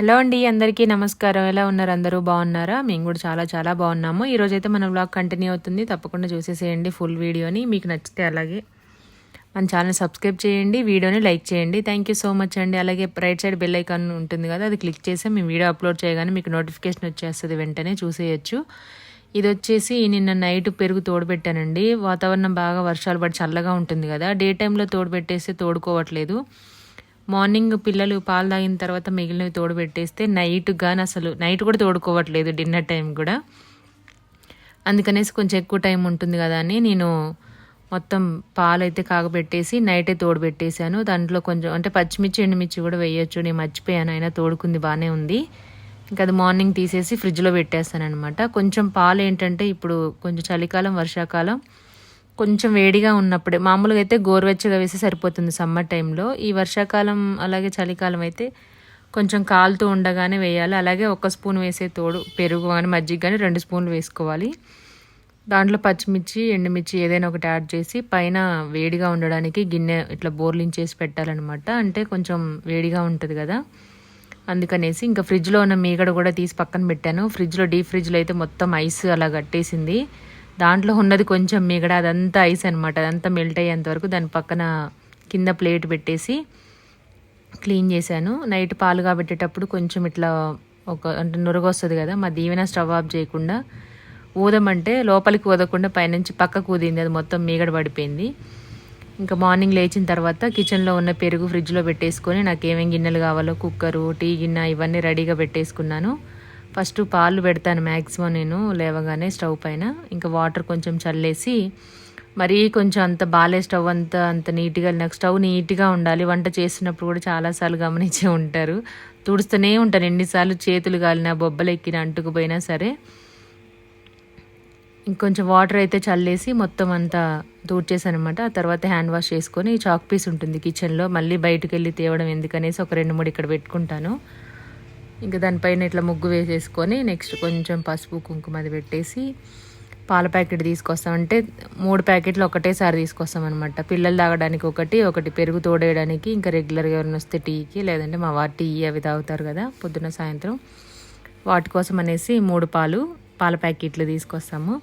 Hello అండి అందరికీ నమస్కారం. ఎలా ఉన్నారు? అందరూ బాగున్నారా? మేము కూడా చాలా చాలా బాగున్నాము. ఈరోజు అయితే మన బ్లాగ్ కంటిన్యూ అవుతుంది. తప్పకుండా చూసేసేయండి ఫుల్ వీడియోని. మీకు నచ్చితే అలాగే మన ఛానల్ సబ్స్క్రైబ్ చేయండి వీడియోని లైక్ చేయండి. థ్యాంక్ యూ సో మచ్ అండి. అలాగే రైట్ సైడ్ బెల్ ఐకాన్ ఉంటుంది కదా అది క్లిక్ చేసి మేము వీడియో అప్లోడ్ చేయగానే మీకు నోటిఫికేషన్ వచ్చేస్తుంది వెంటనే చూసేయచ్చు. ఇది వచ్చేసి నిన్న నైట్ పెరుగు తోడుపెట్టానండి. వాతావరణం బాగా వర్షాలు పడి చల్లగా ఉంటుంది కదా డే టైంలో తోడుపెట్టేస్తే తోడుకోవట్లేదు. మార్నింగ్ పిల్లలు పాలు తాగిన తర్వాత మిగిలినవి తోడుపెట్టేస్తే నైట్ కానీ అసలు నైట్ కూడా తోడుకోవట్లేదు డిన్నర్ టైం కూడా. అందుకనేసి కొంచెం ఎక్కువ టైం ఉంటుంది కదా అని నేను మొత్తం పాలు అయితే కాగబెట్టేసి నైటే తోడుపెట్టేశాను. దాంట్లో కొంచెం అంటే పచ్చిమిర్చి ఎండుమిర్చి కూడా వేయొచ్చు. నేను మర్చిపోయాను అయినా తోడుకుంది బాగానే ఉంది. ఇంకా అది మార్నింగ్ తీసేసి ఫ్రిడ్జ్లో పెట్టేస్తాను అనమాట కొంచెం పాలు ఏంటంటే ఇప్పుడు కొంచెం చలికాలం వర్షాకాలం కొంచెం వేడిగా ఉన్నప్పుడే మామూలుగా అయితే గోరువెచ్చగా వేసి సరిపోతుంది సమ్మర్ టైంలో. ఈ వర్షాకాలం అలాగే చలికాలం అయితే కొంచెం కాలుతూ ఉండగానే వేయాలి. అలాగే ఒక స్పూన్ వేసే తోడు పెరుగు కానీ మజ్జిగ కానీ రెండు స్పూన్లు వేసుకోవాలి. దాంట్లో పచ్చిమిర్చి ఎండుమిర్చి ఏదైనా ఒకటి యాడ్ చేసి పైన వేడిగా ఉండడానికి గిన్నె ఇట్లా బోర్లించేసి పెట్టాలన్నమాట. అంటే కొంచెం వేడిగా ఉంటుంది కదా. అందుకనేసి ఇంకా ఫ్రిడ్జ్లో ఉన్న మీగడ కూడా తీసి పక్కన పెట్టాను. ఫ్రిడ్జ్లో డీప్ ఫ్రిడ్జ్లో అయితే మొత్తం ఐస్ అలా కట్టేసింది. దాంట్లో ఉన్నది కొంచెం మీగడ అదంతా ఐస్ అనమాట అదంతా మెల్ట్ అయ్యేంత వరకు దాని పక్కన కింద ప్లేట్ పెట్టేసి క్లీన్ చేశాను. నైట్ పాలు కాబెట్టేటప్పుడు కొంచెం ఇట్లా ఒక అంటే నురగొస్తుంది కదా మా దీవెన స్టవ్ ఆఫ్ చేయకుండా ఊదమంటే లోపలికి ఊదకుండా పైనుంచి పక్కకు ఊదింది. అది మొత్తం మీగడ పడిపోయింది. ఇంకా మార్నింగ్ లేచిన తర్వాత కిచెన్లో ఉన్న పెరుగు ఫ్రిడ్జ్లో పెట్టేసుకొని నాకు ఏమేమి గిన్నెలు కావాలో కుక్కరు టీ గిన్నె ఇవన్నీ రెడీగా పెట్టేసుకున్నాను. ఫస్ట్ పాలు పెడతాను మ్యాక్సిమం నేను లేవగానే స్టవ్ పైన. ఇంకా వాటర్ కొంచెం చల్లేసి మరీ కొంచెం అంత బాలే స్టవ్ అంత అంత నీట్గా నాకు స్టవ్ నీట్గా ఉండాలి. వంట చేసినప్పుడు కూడా చాలాసార్లు గమనించే ఉంటారు. తుడుస్తూనే ఉంటాను. ఎన్నిసార్లు చేతులు కాలినా బొబ్బలు ఎక్కిన అంటుకుపోయినా సరే. ఇంకొంచెం వాటర్ అయితే చల్లేసి మొత్తం అంతా తూడ్చేసాను అనమాట ఆ తర్వాత హ్యాండ్ వాష్ చేసుకొని చాక్ పీస్ ఉంటుంది కిచెన్లో. మళ్ళీ బయటకు వెళ్ళి తేవడం ఎందుకనేసి ఒక రెండు మూడు ఇక్కడ పెట్టుకుంటాను. ఇంకా దానిపైన ఇట్లా ముగ్గు వేసేసుకొని నెక్స్ట్ కొంచెం పసుపు కుంకుమ అది పెట్టేసి పాల ప్యాకెట్ తీసుకొస్తాం. అంటే మూడు ప్యాకెట్లు ఒకటేసారి తీసుకొస్తాం అనమాట పిల్లలు తాగడానికి ఒకటి ఒకటి పెరుగు తోడేయడానికి ఇంకా రెగ్యులర్గా ఎవరైనా వస్తే టీకి లేదంటే మా వారి టీ అవి తాగుతారు కదా పొద్దున్న సాయంత్రం. వాటి కోసం అనేసి మూడు పాలు పాల ప్యాకెట్లు తీసుకొస్తాము.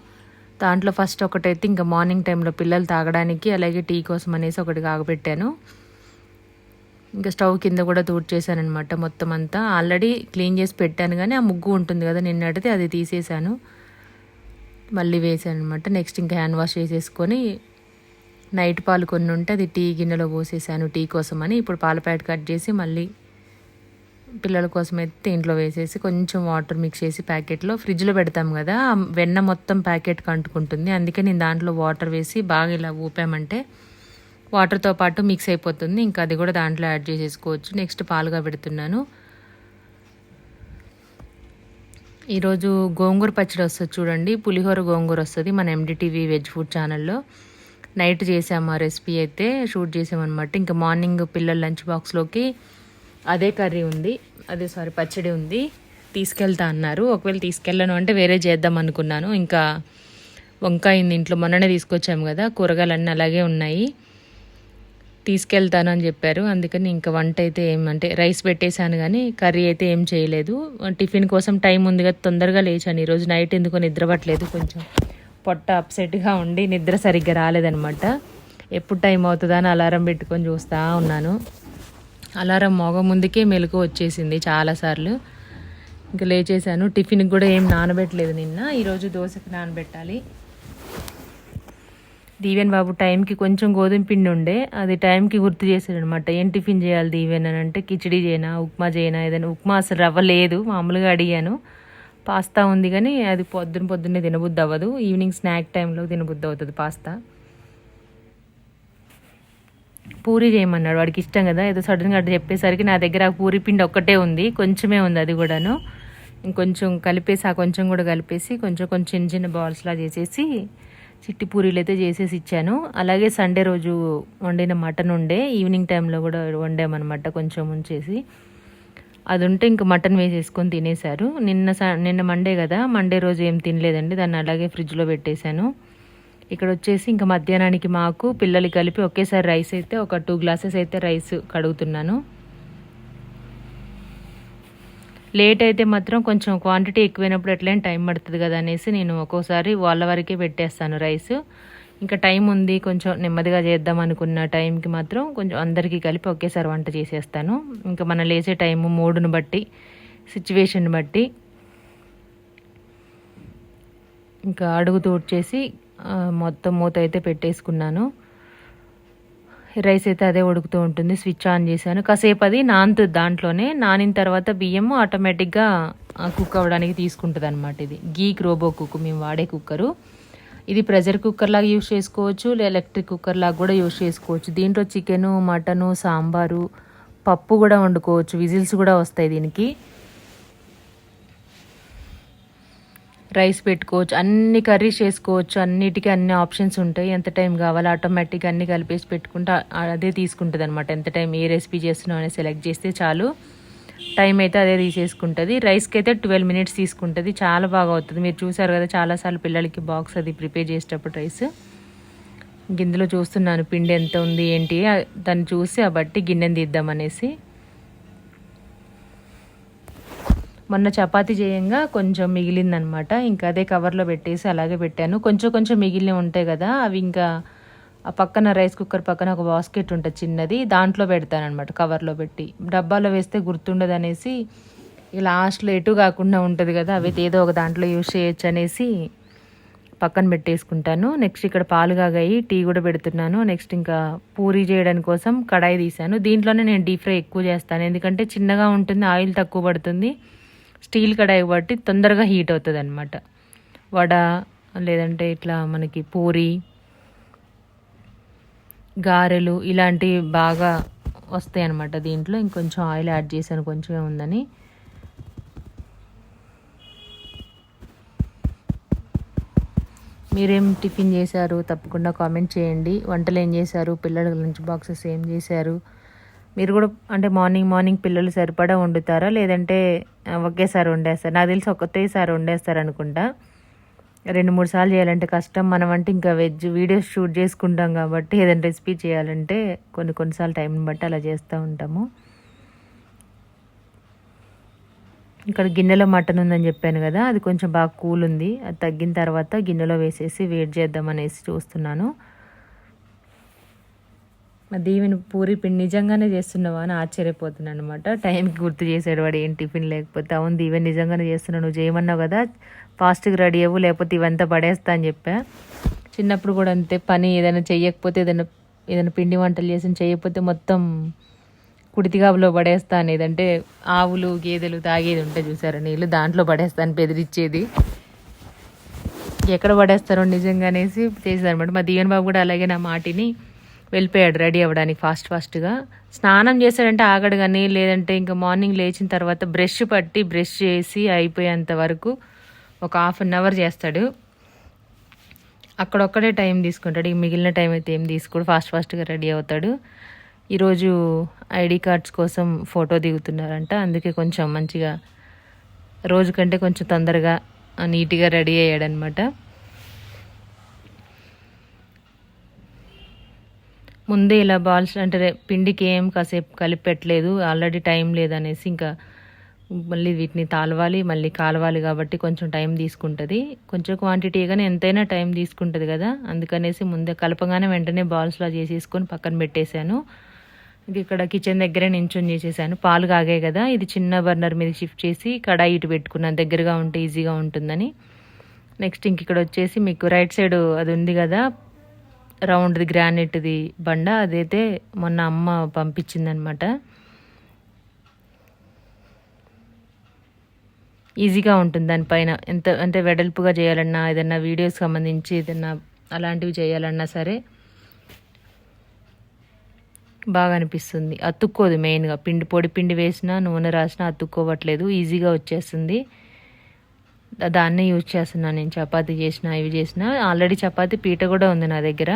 దాంట్లో ఫస్ట్ ఒకటైతే ఇంకా మార్నింగ్ టైంలో పిల్లలు తాగడానికి అలాగే టీ కోసం అనేసి ఒకటి కాగబెట్టాను ఇంకా స్టవ్ కింద కూడా తూడ్చేసాను అనమాట మొత్తం అంతా ఆల్రెడీ క్లీన్ చేసి పెట్టాను కానీ ఆ ముగ్గు ఉంటుంది కదా నిన్నటిది అది తీసేసాను మళ్ళీ వేసాను అనమాట నెక్స్ట్ ఇంకా హ్యాండ్ వాష్ చేసేసుకొని నైట్ పాలు కొన్ని ఉంటే అది టీ గిన్నెలో పోసేసాను టీ కోసం అని ఇప్పుడు పాల ప్యాకెట్ కట్ చేసి మళ్ళీ పిల్లల కోసం అయితే ఇంట్లో వేసేసి కొంచెం వాటర్ మిక్స్ చేసి ప్యాకెట్లో ఫ్రిడ్జ్లో పెడతాం కదా వెన్న మొత్తం ప్యాకెట్కి అంటుకుంటుంది. అందుకే నేను దాంట్లో వాటర్ వేసి బాగా ఇలా ఊపామంటే వాటర్తో పాటు మిక్స్ అయిపోతుంది. ఇంకా అది కూడా దాంట్లో యాడ్ చేసేసుకోవచ్చు. నెక్స్ట్ పాలుగా పెడుతున్నాను. ఈరోజు గోంగూర పచ్చడి వస్తుంది చూడండి. పులిహోర గోంగూర వస్తుంది మన ఎండిటీవీ వెజ్ ఫుడ్ ఛానల్లో. నైట్ చేసాము ఆ రెసిపీ అయితే షూట్ చేసామన్నమాట. ఇంకా మార్నింగ్ పిల్లల లంచ్ బాక్స్లోకి అదే కర్రీ ఉంది. అదే సారీ పచ్చడి ఉంది. తీసుకెళ్తా అన్నారు. ఒకవేళ తీసుకెళ్ళను అంటే వేరే చేద్దాం అనుకున్నాను. ఇంకా వంకాయ ఇంట్లో మొన్ననే తీసుకొచ్చాము కదా. కూరగాయలన్నీ అలాగే ఉన్నాయి. తీసుకెళ్తానని చెప్పారు. అందుకని ఇంకా వంట అయితే ఏమంటే రైస్ పెట్టేశాను కానీ కర్రీ అయితే ఏం చేయలేదు. టిఫిన్ కోసం టైం ఉంది కదా తొందరగా లేచాను. ఈరోజు నైట్ ఎందుకో నిద్రపట్టలేదు కొంచెం. పొట్ట అప్సెట్గా ఉండి నిద్ర సరిగ్గా రాలేదనమాట ఎప్పుడు టైం అవుతుందా అని అలారం పెట్టుకొని చూస్తూ ఉన్నాను. అలారం మోగ ముందుకే మెలకు వచ్చేసింది చాలాసార్లు. ఇంకా లేచేసాను టిఫిన్కి కూడా ఏం నానబెట్టలేదు నిన్న. ఈరోజు దోశకి నానబెట్టాలి. దీవెన్ బాబు టైంకి కొంచెం గోధుమ పిండి ఉండే అది టైంకి గుర్తు చేశాడు అనమాట ఏం టిఫిన్ చేయాలి దీవెన్ అని అంటే కిచిడి చేయనా ఉప్మా చేయనా ఏదైనా ఉప్మా అసలు రవ్వ లేదు మామూలుగా అడిగాను. పాస్తా ఉంది కానీ అది పొద్దున పొద్దున్నే తినబుద్ది అవ్వదు ఈవినింగ్ స్నాక్ టైంలో తినబుద్ది అవుతుంది పాస్తా. పూరి చేయమన్నాడు వాడికి ఇష్టం కదా ఏదో సడన్గా అటు చెప్పేసరికి నా దగ్గర ఆ పూరి పిండి ఒక్కటే ఉంది కొంచెమే ఉంది అది కూడాను. ఇంకొంచెం కలిపేసి ఆ కొంచెం కూడా కలిపేసి కొంచెం కొంచెం చిన్న చిన్న బాల్స్లా చేసేసి చిట్టి పూరీలు అయితే చేసేసి ఇచ్చాను. అలాగే సండే రోజు వండిన మటన్ ఉండే. ఈవినింగ్ టైంలో కూడా వండామన్నమాట కొంచెం ఉంచేసి అది ఉంటే ఇంక మటన్ వేసేసుకొని తినేశారు. నిన్న నిన్న మండే కదా. మండే రోజు ఏం తినలేదండి. దాన్ని అలాగే ఫ్రిడ్జ్లో పెట్టేశాను. ఇక్కడ వచ్చేసి ఇంకా మధ్యాహ్నానికి మాకు పిల్లలు కలిపి ఒకేసారి రైస్ అయితే ఒక టూ గ్లాసెస్ అయితే రైస్ కడుగుతున్నాను. లేట్ అయితే మాత్రం కొంచెం క్వాంటిటీ ఎక్కువైనప్పుడు ఎట్లయినా టైం పడుతుంది కదా అనేసి నేను ఒక్కోసారి వాళ్ళ వరకే పెట్టేస్తాను రైస్ ఇంకా టైం ఉంది కొంచెం నెమ్మదిగా చేద్దాం అనుకున్న టైంకి మాత్రం కొంచెం అందరికీ కలిపి ఒకేసారి వంట చేసేస్తాను. ఇంకా మనం లేచే టైము మూడును బట్టి సిచ్యువేషన్ బట్టి ఇంకా అడుగు తోడ్చేసి మొత్తం మూత అయితే పెట్టేసుకున్నాను. రైస్ అయితే అదే ఉడుకుతూ ఉంటుంది. స్విచ్ ఆన్ చేశాను. కాసేపు అది నానుతుంది దాంట్లోనే నానిన తర్వాత బియ్యము ఆటోమేటిక్గా కుక్ అవ్వడానికి తీసుకుంటుంది అనమాట ఇది. గీక్ రోబో కుక్ మేము వాడే కుక్కరు. ఇది ప్రెషర్ కుక్కర్ లాగా యూస్ చేసుకోవచ్చు లేదా ఎలక్ట్రిక్ కుక్కర్ లాగా కూడా యూస్ చేసుకోవచ్చు. దీంట్లో చికెను మటను సాంబారు పప్పు కూడా వండుకోవచ్చు. విజిల్స్ కూడా వస్తాయి దీనికి. రైస్ పెట్టుకోవచ్చు అన్ని కర్రీస్ చేసుకోవచ్చు అన్నిటికీ అన్ని ఆప్షన్స్ ఉంటాయి. ఎంత టైం కావాలి ఆటోమేటిక్గా అన్ని కలిపేసి పెట్టుకుంటే అదే తీసుకుంటుంది అనమాట ఎంత టైం ఏ రెసిపీ చేస్తున్నావు అని సెలెక్ట్ చేస్తే చాలు. టైం అయితే అదే తీసేసుకుంటుంది. రైస్కి అయితే ట్వెల్వ్ మినిట్స్ తీసుకుంటుంది. చాలా బాగా అవుతుంది. మీరు చూసారు కదా చాలాసార్లు పిల్లలకి బాక్స్ అది ప్రిపేర్ చేసేటప్పుడు రైస్ గిన్నెలో చూస్తున్నాను పిండి ఎంత ఉంది ఏంటి దాన్ని చూసి ఆ బట్టి గిన్నెని తీద్దామనేసి మొన్న చపాతి చేయంగా కొంచెం మిగిలిందనమాట. ఇంకా అదే కవర్లో పెట్టేసి అలాగే పెట్టాను. కొంచెం కొంచెం మిగిలిన ఉంటాయి కదా అవి ఇంకా ఆ పక్కన రైస్ కుక్కర్ పక్కన ఒక బాస్కెట్ ఉంటుంది చిన్నది దాంట్లో పెడతానమాట కవర్లో పెట్టి. డబ్బాలో వేస్తే గుర్తుండదు అనేసి లాస్ట్లో ఎటు కాకుండా ఉంటుంది కదా అవి ఏదో ఒక దాంట్లో యూజ్ చేయొచ్చు అనేసి పక్కన పెట్టేసుకుంటాను. నెక్స్ట్ ఇక్కడ పాలు కాగాయి టీ కూడా పెడుతున్నాను. నెక్స్ట్ ఇంకా పూరి చేయడం కోసం కడాయి తీశాను. దీంట్లోనే నేను డీప్ ఫ్రై ఎక్కువ చేస్తాను. ఎందుకంటే చిన్నగా ఉంటుంది ఆయిల్ తక్కువ పడుతుంది. స్టీల్ కడాయి కాబట్టి తొందరగా హీట్ అవుతుంది అనమాట వడ లేదంటే ఇట్లా మనకి పూరి గారెలు ఇలాంటివి బాగా వస్తాయి అనమాట దీంట్లో. ఇంకొంచెం ఆయిల్ యాడ్ చేశాను కొంచెమే ఉందని. మీరేం టిఫిన్ చేశారు? తప్పకుండా కామెంట్ చేయండి. వంటలు ఏం చేశారు? పిల్లల లంచ్ బాక్సెస్ ఏం చేశారు? మీరు కూడా అంటే మార్నింగ్ మార్నింగ్ పిల్లలు సరిపడా వండుతారా? లేదంటే ఒకేసారి వండేస్తారు? నాకు తెలిసి ఒకటేసారి వండేస్తారు అనుకుంటా. రెండు మూడు సార్లు చేయాలంటే కష్టం. మనం అంటే ఇంకా వెజ్ వీడియోస్ షూట్ చేసుకుంటాం కాబట్టి ఏదైనా రెసిపీ చేయాలంటే కొన్ని కొన్నిసార్లు టైంని బట్టి అలా చేస్తూ ఉంటాము. ఇక్కడ గిన్నెలో మటన్ ఉందని చెప్పాను కదా అది కొంచెం బాగా కూల్ ఉంది. అది తగ్గిన తర్వాత గిన్నెలో వేసేసి వెయిట్ చేద్దాం అనేసి చూస్తున్నాను. దీవెని పూరి పిండి నిజంగానే చేస్తున్నావా అని ఆశ్చర్యపోతున్నాను అనమాట టైంకి గుర్తు చేసాడు వాడు ఏం టిఫిన్ లేకపోతే. అవును దీవెని నిజంగానే చేస్తున్నావు నువ్వు చేయమన్నావు కదా. ఫాస్ట్గా రెడీ అవ్వు లేకపోతే ఇవంతా పడేస్తా అని చెప్పా. చిన్నప్పుడు కూడా అంతే పని ఏదైనా చెయ్యకపోతే ఏదైనా ఏదైనా పిండి వంటలు చేసి చేయకపోతే మొత్తం కుడితిగాబులో పడేస్తా అనేది. అంటే ఆవులు గేదెలు తాగేది ఉంటే చూసారా నీళ్ళు దాంట్లో పడేస్తాను బెదిరించేది. ఎక్కడ పడేస్తారో నిజంగానేసి చేసేదనమాట మా దీవెన్ బాబు కూడా అలాగే నా మాటిని వెళ్ళిపోయాడు రెడీ అవ్వడానికి ఫాస్ట్ ఫాస్ట్గా. స్నానం చేశాడంటే ఆగడు కానీ లేదంటే ఇంకా మార్నింగ్ లేచిన తర్వాత బ్రష్ పట్టి బ్రష్ చేసి అయిపోయేంత వరకు ఒక హాఫ్ అన్ అవర్ చేస్తాడు. అక్కడొక్కడే టైం తీసుకుంటాడు. ఇక మిగిలిన టైం అయితే ఏం తీసుకోడు. ఫాస్ట్ ఫాస్ట్గా రెడీ అవుతాడు. ఈరోజు ఐడి కార్డ్స్ కోసం ఫోటో దిగుతున్నారంట. అందుకే కొంచెం మంచిగా రోజు కంటే కొంచెం తొందరగా నీట్గా రెడీ అయ్యాడనమాట. ముందే ఇలా బాల్స్ అంటే పిండికి ఏం కాసేపు కలిపి పెట్టలేదు ఆల్రెడీ టైం లేదనేసి ఇంకా మళ్ళీ వీటిని తాలవాలి మళ్ళీ కాలవాలి కాబట్టి కొంచెం టైం తీసుకుంటుంది. కొంచెం క్వాంటిటీ కానీ ఎంతైనా టైం తీసుకుంటుంది కదా. అందుకనేసి ముందే కలపగానే వెంటనే బాల్స్లా చేసేసుకొని పక్కన పెట్టేశాను. ఇక్కడ కిచెన్ దగ్గరే నించొని చేసేసాను. పాలు కాగాయి కదా. ఇది చిన్న బర్నర్ మీద షిఫ్ట్ చేసి కడాయి ఇటు పెట్టుకున్నాను. దగ్గరగా ఉంటే ఈజీగా ఉంటుందని. నెక్స్ట్ ఇంక ఇక్కడ వచ్చేసి మీకు రైట్ సైడ్ అది ఉంది కదా. రౌండ్ది గ్రానైట్ది బండ అదైతే మొన్న అమ్మ పంపించిందనమాట. ఈజీగా ఉంటుంది దానిపైన ఎంత అంటే వెడల్పుగా చేయాలన్నా ఏదన్నా వీడియోస్ సంబంధించి ఏదన్నా అలాంటివి చేయాలన్నా సరే బాగా అనిపిస్తుంది. అతుక్కోదు మెయిన్గా. పిండి పొడి పిండి వేసినా నూనె రాసినా అతుక్కోవట్లేదు. ఈజీగా వచ్చేస్తుంది. దాన్నే యూజ్ చేస్తున్నాను నేను. చపాతి చేసిన ఇవి చేసిన. ఆల్రెడీ చపాతి పీట కూడా ఉంది నా దగ్గర.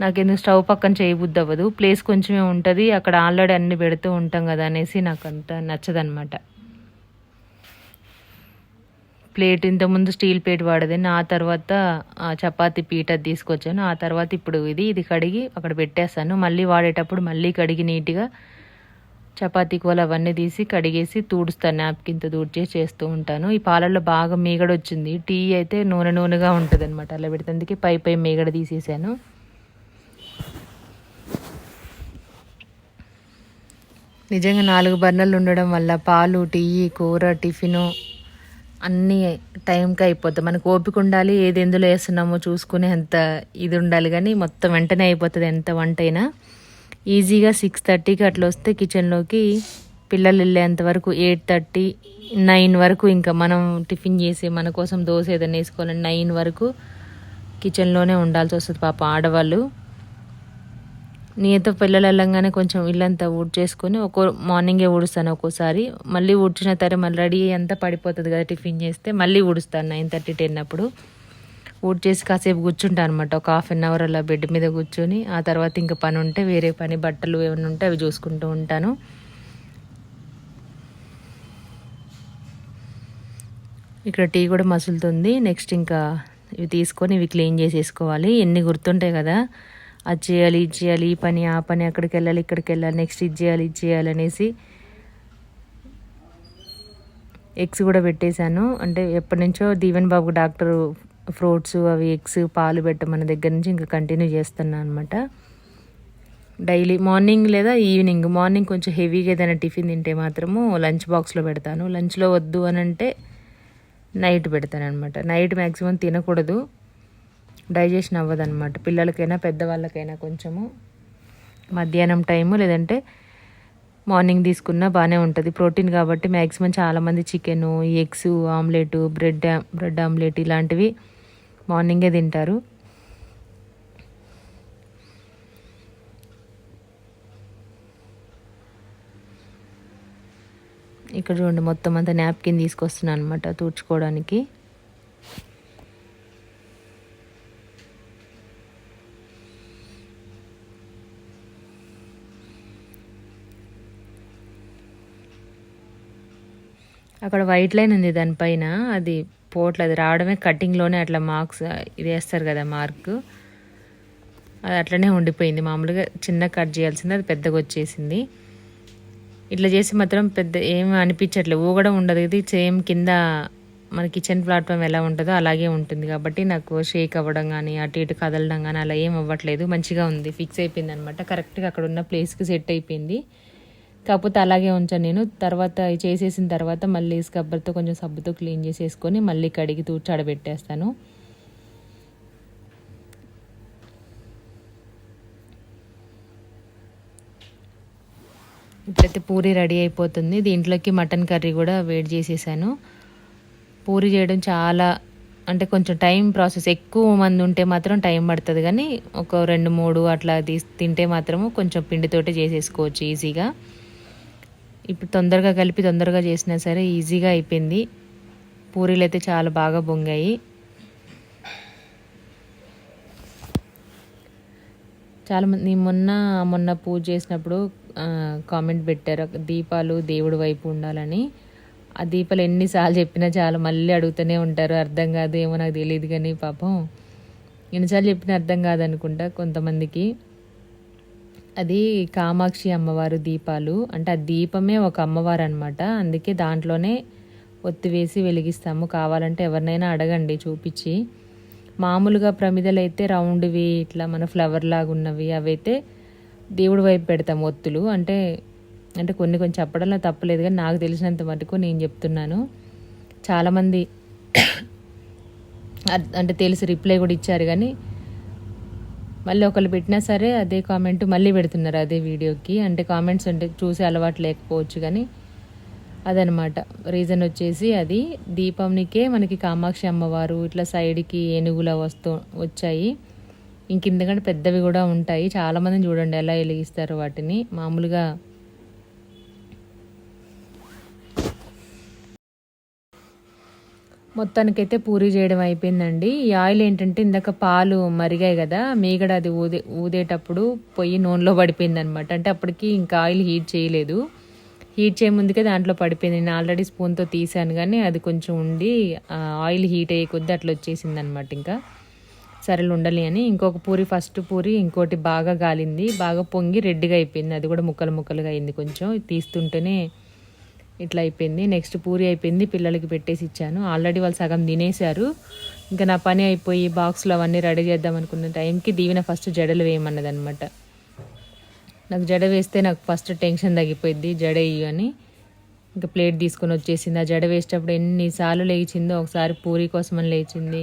నాకెందుకు స్టవ్ పక్కన చేయబుద్ది అవ్వదు ప్లేస్ కొంచెమే ఉంటుంది. అక్కడ ఆల్రెడీ అన్ని పెడుతూ ఉంటాం కదా అనేసి నాకు అంత నచ్చదనమాట ప్లేట్ ఇంతకుముందు స్టీల్ ప్లేట్ వాడదని ఆ తర్వాత చపాతి పీట తీసుకొచ్చాను. ఆ తర్వాత ఇప్పుడు ఇది ఇది కడిగి అక్కడ పెట్టేస్తాను. మళ్ళీ వాడేటప్పుడు మళ్ళీ కడిగి నీట్గా చపాతీ కూల అవన్నీ తీసి కడిగేసి తూడుస్తాను నాప్కిన్తో తూడ్చేసి చేస్తూ ఉంటాను. ఈ పాలల్లో బాగా మీగడ వచ్చింది. టీ అయితే నూనె నూనెగా ఉంటుంది అనమాట అలా పెడితే అందుకే పై పై మీగడ తీసేసాను. నిజంగా నాలుగు బర్నర్లు ఉండడం వల్ల పాలు టీ కూర టిఫిను అన్నీ టైంకి అయిపోతాయి. మనకు ఓపిక ఉండాలి ఏది ఎందులో వేస్తున్నామో చూసుకునే అంత ఇది ఉండాలి. కానీ మొత్తం వెంటనే అయిపోతుంది. ఎంత వంట అయినా ఈజీగా సిక్స్ థర్టీకి అట్లా వస్తే కిచెన్లోకి పిల్లలు వెళ్ళేంత వరకు ఎయిట్ థర్టీ నైన్ వరకు ఇంకా మనం టిఫిన్ చేసి మన కోసం దోశ ఏదైనా వేసుకోవాలని నైన్ వరకు కిచెన్లోనే ఉండాల్సి వస్తుంది పాప ఆడవాళ్ళు. నీతో పిల్లలు వెళ్ళంగానే కొంచెం ఇల్లంతా చేసుకొని ఒక్కో మార్నింగే ఊడుస్తాను ఒక్కోసారి. మళ్ళీ ఊడ్చిన తర్వాత మళ్ళీ రెడీ అంతా పడిపోతుంది కదా టిఫిన్ చేస్తే మళ్ళీ ఊడుస్తాను నైన్ థర్టీ టెన్ అప్పుడు. ఊడ్చేసి కాసేపు కూర్చుంటాను అనమాట ఒక హాఫ్ అన్ అవర్ అలా బెడ్ మీద కూర్చొని ఆ తర్వాత ఇంకా పని ఉంటే వేరే పని బట్టలు ఏమైనా ఉంటే అవి చూసుకుంటూ ఉంటాను. ఇక్కడ టీ కూడా మసులుతుంది. నెక్స్ట్ ఇంకా ఇవి తీసుకొని ఇవి క్లీన్ చేసేసుకోవాలి. ఎన్ని గుర్తుంటాయి కదా? అది చేయాలి ఇది చేయాలి ఈ పని ఆ పని అక్కడికి వెళ్ళాలి ఇక్కడికి వెళ్ళాలి నెక్స్ట్ ఇది చేయాలి ఇది చేయాలి అనేసి ఎగ్స్ కూడా పెట్టేశాను. అంటే ఎప్పటి నుంచో దీవెన్ బాబు డాక్టర్ ఫ్రూట్స్ అవి ఎగ్స్ పాలు పెట్టమన్న దగ్గర నుంచి ఇంకా కంటిన్యూ చేస్తున్నాను అనమాట డైలీ మార్నింగ్ లేదా ఈవినింగ్ మార్నింగ్ కొంచెం హెవీగా ఏదైనా టిఫిన్ తింటే మాత్రము లంచ్ బాక్స్లో పెడతాను. లంచ్లో వద్దు అని అంటే నైట్ పెడతాను అనమాట నైట్ మ్యాక్సిమం తినకూడదు. డైజెషన్ అవ్వదు అనమాట పిల్లలకైనా పెద్దవాళ్ళకైనా కొంచెము. మధ్యాహ్నం టైము లేదంటే మార్నింగ్ తీసుకున్నా బాగానే ఉంటుంది. ప్రోటీన్ కాబట్టి మ్యాక్సిమం చాలామంది chicken eggs omelette bread bread omelette ఇలాంటివి మార్నింగే తింటారు. ఇక్కడ చూడండి మొత్తం అంతా నాప్కిన్ తీసుకొస్తున్నాను అనమాట తూడ్చుకోవడానికి. అక్కడ వైట్ లైన్ ఉంది దానిపైన అది పోవట్లేదు రావడమే కటింగ్లోనే అట్లా మార్క్స్ ఇది వేస్తారు కదా మార్క్ అది అట్లనే ఉండిపోయింది. మామూలుగా చిన్న కట్ చేయాల్సింది అది పెద్దగా వచ్చేసింది. ఇట్లా చేసి మాత్రం పెద్ద ఏమి అనిపించట్లేదు ఊగడం ఉండదు ఇది. సేమ్ కింద మన కిచెన్ ప్లాట్ఫామ్ ఎలా ఉంటుందో అలాగే ఉంటుంది. కాబట్టి నాకు షేక్ అవ్వడం కానీ అటు ఇటు కదలడం కానీ అలా ఏం అవ్వట్లేదు. మంచిగా ఉంది. ఫిక్స్ అయిపోయింది అనమాట కరెక్ట్గా అక్కడ ఉన్న ప్లేస్కి సెట్ అయిపోయింది. కాకపోతే అలాగే ఉంచాను నేను. తర్వాత చేసేసిన తర్వాత మళ్ళీ స్కబ్బర్తో కొంచెం సబ్బుతో క్లీన్ చేసేసుకొని మళ్ళీ కడిగి తూర్చాడబెట్టేస్తాను ఇప్పుడైతే పూరి రెడీ అయిపోతుంది. దీంట్లోకి మటన్ కర్రీ కూడా వేడి చేసేసాను. పూరి చేయడం చాలా అంటే కొంచెం టైం ప్రాసెస్ ఎక్కువ మంది ఉంటే మాత్రం టైం పడుతుంది కానీ ఒక రెండు మూడు అట్లా తీసి తింటే మాత్రము కొంచెం పిండితోటే చేసేసుకోవచ్చు ఈజీగా. ఇప్పుడు తొందరగా కలిపి తొందరగా చేసినా సరే ఈజీగా అయిపోయింది. పూరీలు అయితే చాలా బాగా బొంగాయి. చాలామంది మొన్న మొన్న పూజ చేసినప్పుడు కామెంట్ పెట్టారు దీపాలు దేవుడి వైపు ఉండాలని. ఆ దీపాలు ఎన్నిసార్లు చెప్పినా చాలా మళ్ళీ అడుగుతూనే ఉంటారు అర్థం కాదు ఏమో నాకు తెలియదు కానీ పాపం. ఎన్నిసార్లు చెప్పినా అర్థం కాదనుకుంటా కొంతమందికి. అది కామాక్షి అమ్మవారు దీపాలు. అంటే ఆ దీపమే ఒక అమ్మవారు అనమాట అందుకే దాంట్లోనే ఒత్తి వేసి వెలిగిస్తాము. కావాలంటే ఎవరినైనా అడగండి చూపించి. మామూలుగా ప్రమిదలు అయితే రౌండ్వి ఇట్లా మన ఫ్లవర్ లాగా ఉన్నవి అవైతే దేవుడి వైపు పెడతాం ఒత్తులు. అంటే అంటే కొన్ని కొన్ని చెప్పడంలో తప్పలేదు కానీ నాకు తెలిసినంత మటుకు నేను చెప్తున్నాను. చాలామంది అంటే తెలిసి రిప్లై కూడా ఇచ్చారు కానీ మళ్ళీ ఒకళ్ళు పెట్టినా సరే అదే కామెంట్ మళ్ళీ పెడుతున్నారు అదే వీడియోకి. అంటే కామెంట్స్ అంటే చూసే అలవాటు లేకపోవచ్చు కానీ అదనమాట. రీజన్ వచ్చేసి అది దీపంనికే మనకి కామాక్షి అమ్మవారు ఇట్లా సైడ్కి ఏనుగుల వస్తూ వచ్చాయి. ఇంకెందుకంటే పెద్దవి కూడా ఉంటాయి. చాలామంది చూడండి ఎలా వెలిగిస్తారు వాటిని. మామూలుగా మొత్తానికైతే పూరి చేయడం అయిపోయిందండి. ఈ ఆయిల్ ఏంటంటే ఇందాక పాలు మరిగాయి కదా మీగడ అది ఊదే ఊదేటప్పుడు పొయ్యి నూనెలో పడిపోయింది అనమాట అంటే అప్పటికి ఇంకా ఆయిల్ హీట్ చేయలేదు. హీట్ చేయముందుకే దాంట్లో పడిపోయింది. నేను ఆల్రెడీ స్పూన్తో తీసాను కానీ అది కొంచెం ఉండి ఆయిల్ హీట్ అయ్యే కొద్దీ అట్లా వచ్చేసింది అనమాట ఇంకా. సరేలు ఉండాలి అని ఇంకొక పూరి ఫస్ట్ పూరి ఇంకోటి బాగా గాలింది. బాగా పొంగి రెడ్డిగా అయిపోయింది. అది కూడా ముక్కలు ముక్కలుగా అయింది కొంచెం. తీస్తుంటేనే ఇట్లా అయిపోయింది. నెక్స్ట్ పూరి అయిపోయింది. పిల్లలకి పెట్టేసి ఇచ్చాను. ఆల్రెడీ వాళ్ళు సగం తినేశారు. ఇంకా నా పని అయిపోయి బాక్స్లో అవన్నీ రెడీ చేద్దాం అనుకున్న టైంకి దీవెన ఫస్ట్ జడలు వేయమన్నది అనమాట నాకు జడ వేస్తే నాకు ఫస్ట్ టెన్షన్ తగ్గిపోయింది జడ ఇయ్యి అని. ఇంకా ప్లేట్ తీసుకొని వచ్చేసింది. ఆ జడ వేసేటప్పుడు ఎన్నిసార్లు లేచిందో ఒకసారి పూరి కోసమని లేచింది.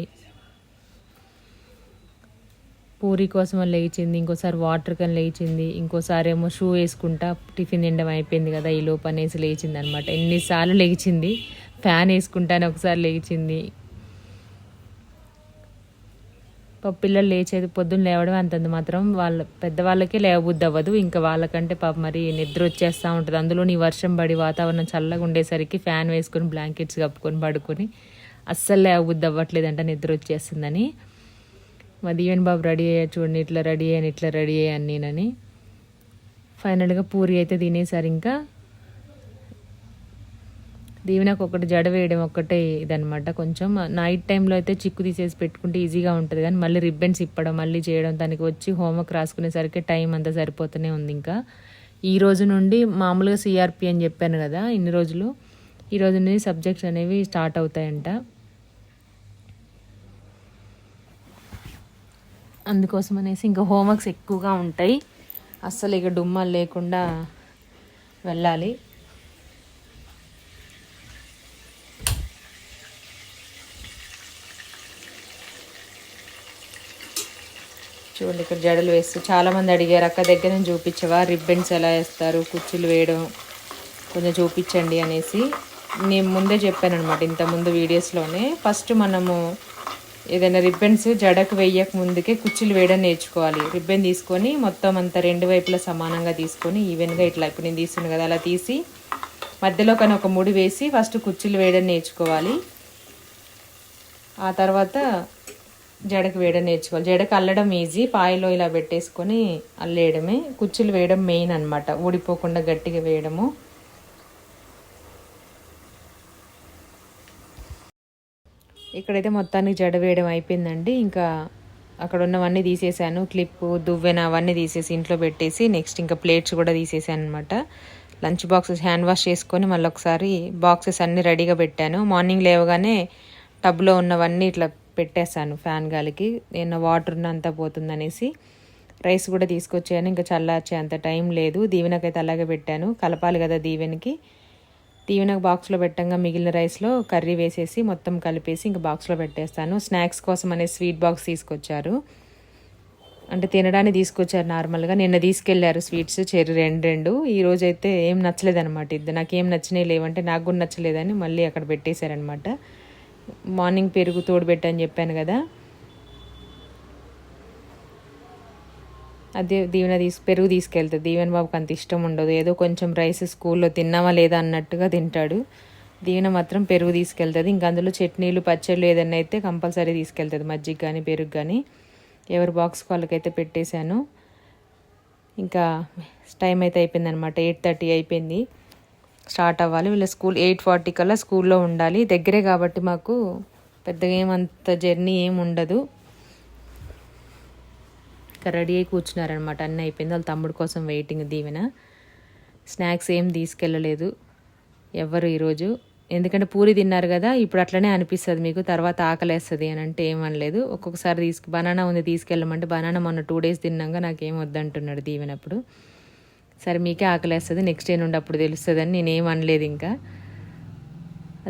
పూరి కోసం లేచింది ఇంకోసారి వాటర్ కని లేచింది ఇంకోసారి ఏమో షూ వేసుకుంటా టిఫిన్ తినడం అయిపోయింది కదా ఈ లోపు అనేసి లేచింది అనమాట ఎన్నిసార్లు లేచింది ఫ్యాన్ వేసుకుంటాను ఒకసారి లేచింది. పిల్లలు లేచేది పొద్దున్న లేవడం అంతంత మాత్రం వాళ్ళ పెద్దవాళ్ళకే లేవబుద్ది అవ్వదు ఇంకా వాళ్ళకంటే పాప మరి నిద్ర వచ్చేస్తూ ఉంటుంది. అందులో నీ వర్షం పడి వాతావరణం చల్లగా ఉండేసరికి ఫ్యాన్ వేసుకొని బ్లాంకెట్స్ కప్పుకొని పడుకొని అస్సలు లేవబుద్ది అవ్వట్లేదంట నిద్ర వచ్చేస్తుందని. మా దీవెన్ బాబు రెడీ అయ్యా చూడండి ఇట్లా రెడీ అయ్యాను ఇట్లా రెడీ అయ్యాను నేనని ఫైనల్గా పూరి అయితే తినేసారు ఇంకా. దీవెనకు ఒకటి జడ వేయడం ఒక్కటే ఇదనమాట కొంచెం నైట్ టైంలో అయితే చిక్కు తీసేసి పెట్టుకుంటే ఈజీగా ఉంటుంది కానీ మళ్ళీ రిబ్బన్స్ ఇప్పడం మళ్ళీ చేయడం దానికి వచ్చి హోంవర్క్ రాసుకునేసరికి టైం అంతా సరిపోతూనే ఉంది ఇంకా. ఈ రోజు నుండి మామూలుగా సిఆర్పి అని చెప్పాను కదా ఇన్ని రోజులు. ఈ రోజు నుండి సబ్జెక్ట్స్ అనేవి స్టార్ట్ అవుతాయంట. అందుకోసం అనేసి ఇంకా హోంవర్క్స్ ఎక్కువగా ఉంటాయి. అస్సలు ఇక డుమ్మలు లేకుండా వెళ్ళాలి. చూడండి ఇక్కడ జడలు వేస్తూ చాలామంది అడిగారు అక్క దగ్గర నేను చూపించవా? రిబ్బన్స్ ఎలా వేస్తారు? కుర్చీలు వేయడం కొంచెం చూపించండి అనేసి. నేను ముందే చెప్పాను అనమాట ఇంత ముందు వీడియోస్లోనే. ఫస్ట్ మనము ఏదైనా రిబ్బన్స్ జడకు వేయక ముందుకే కుచ్చులు వేయడం నేర్చుకోవాలి. రిబ్బన్ తీసుకొని మొత్తం అంతా రెండు వైపులా సమానంగా తీసుకొని ఈవెన్గా ఇట్లా ఇప్పుడు నేను తీస్తున్నాను కదా అలా తీసి మధ్యలో కానీ ఒక ముడి వేసి ఫస్ట్ కుచ్చులు వేయడం నేర్చుకోవాలి. ఆ తర్వాత జడకు వేయడం నేర్చుకోవాలి. జడకు అల్లడం ఈజీ పాయలో ఇలా పెట్టేసుకొని అల్లేయడమే. కుచ్చులు వేయడం మెయిన్ అనమాట ఊడిపోకుండా గట్టిగా వేయడము. ఇక్కడైతే మొత్తానికి జడ వేయడం అయిపోయిందండి. ఇంకా అక్కడ ఉన్నవన్నీ తీసేసాను. క్లిప్పు దువ్వెన అవన్నీ తీసేసి ఇంట్లో పెట్టేసి నెక్స్ట్ ఇంకా ప్లేట్స్ కూడా తీసేసాను అనమాట లంచ్ బాక్సెస్ హ్యాండ్ వాష్ చేసుకొని మళ్ళీ ఒకసారి బాక్సెస్ అన్నీ రెడీగా పెట్టాను. మార్నింగ్ లేవగానే టబ్లో ఉన్నవన్నీ ఇట్లా పెట్టేశాను ఫ్యాన్ గాలికి. నిన్న వాటర్ అంతా పోతుందనేసి రైస్ కూడా తీసుకొచ్చాను. ఇంకా చల్లార్చే అంత టైం లేదు. దీవెనకైతే అలాగే పెట్టాను. కలపాలి కదా దీవెనకి. దీవెనకు బాక్స్లో పెట్టంగా మిగిలిన రైస్లో కర్రీ వేసేసి మొత్తం కలిపేసి ఇంకా బాక్స్లో పెట్టేస్తాను. స్నాక్స్ కోసం అనే స్వీట్ బాక్స్ తీసుకొచ్చారు. అంటే తినడానికి తీసుకొచ్చారు నార్మల్గా. నిన్న తీసుకెళ్ళారు స్వీట్స్ చెరు రెండు రెండు. ఈ రోజు అయితే ఏం నచ్చలేదనమాట ఇద్దరు నాకు ఏం నచ్చినాయి లేవంటే నాకు కూడా నచ్చలేదని మళ్ళీ అక్కడ పెట్టేశారనమాట మార్నింగ్ పెరుగు తోడుపెట్టని చెప్పాను కదా. అదే దీవెన తీసు పెరుగు తీసుకెళ్తుంది. దీవెన బాబుకి అంత ఇష్టం ఉండదు. ఏదో కొంచెం రైస్ స్కూల్లో తిన్నామా లేదా అన్నట్టుగా తింటాడు. దీవెన మాత్రం పెరుగు తీసుకెళ్తుంది. ఇంకా అందులో చట్నీలు పచ్చళ్ళు ఏదైనా అయితే కంపల్సరీ తీసుకెళ్తుంది. మజ్జిగ కానీ పెరుగు కానీ ఎవరి బాక్స్ వాళ్ళకైతే పెట్టేశాను. ఇంకా టైం అయితే అయిపోయింది అనమాట ఎయిట్ థర్టీ అయిపోయింది. స్టార్ట్ అవ్వాలి. వీళ్ళ స్కూల్ ఎయిట్ ఫార్టీ కల్లా స్కూల్లో ఉండాలి. దగ్గరే కాబట్టి మాకు పెద్దగా ఏమంత జర్నీ ఏం ఉండదు. ఇంకా రెడీ అయి కూర్చున్నారనమాట అన్నీ అయిపోయింది. వాళ్ళ తమ్ముడు కోసం వెయిటింగ్ దీవెన. స్నాక్స్ ఏం తీసుకెళ్ళలేదు. ఎవరు ఈరోజు? ఎందుకంటే పూరి తిన్నారు కదా ఇప్పుడు అట్లనే అనిపిస్తుంది మీకు. తర్వాత ఆకలేస్తుంది అని అంటే ఏమనలేదు ఒక్కొక్కసారి తీసుకు బనానా ఉంది తీసుకెళ్ళమంటే బనానా మొన్న టూ డేస్ తిన్నాక నాకేం వద్దంటున్నాడు దీవెనప్పుడు సరే మీకే ఆకలేస్తుంది. నెక్స్ట్ డే నుండి అప్పుడు తెలుస్తుందని నేనేం అనలేదు ఇంకా.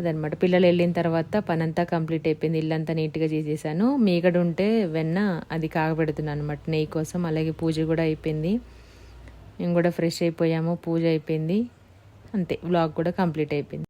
అదనమాట పిల్లలు వెళ్ళిన తర్వాత పని అంతా కంప్లీట్ అయిపోయింది. ఇల్లంతా నీట్గా చేసేసాను. మీగడ ఉంటే వెన్న అది కాగబెడుతున్నాను అనమాట నెయ్యి కోసం అలాగే పూజ కూడా అయిపోయింది. మేము కూడా ఫ్రెష్ అయిపోయాము. పూజ అయిపోయింది. అంతే. వ్లాగ్ కూడా కంప్లీట్ అయిపోయింది.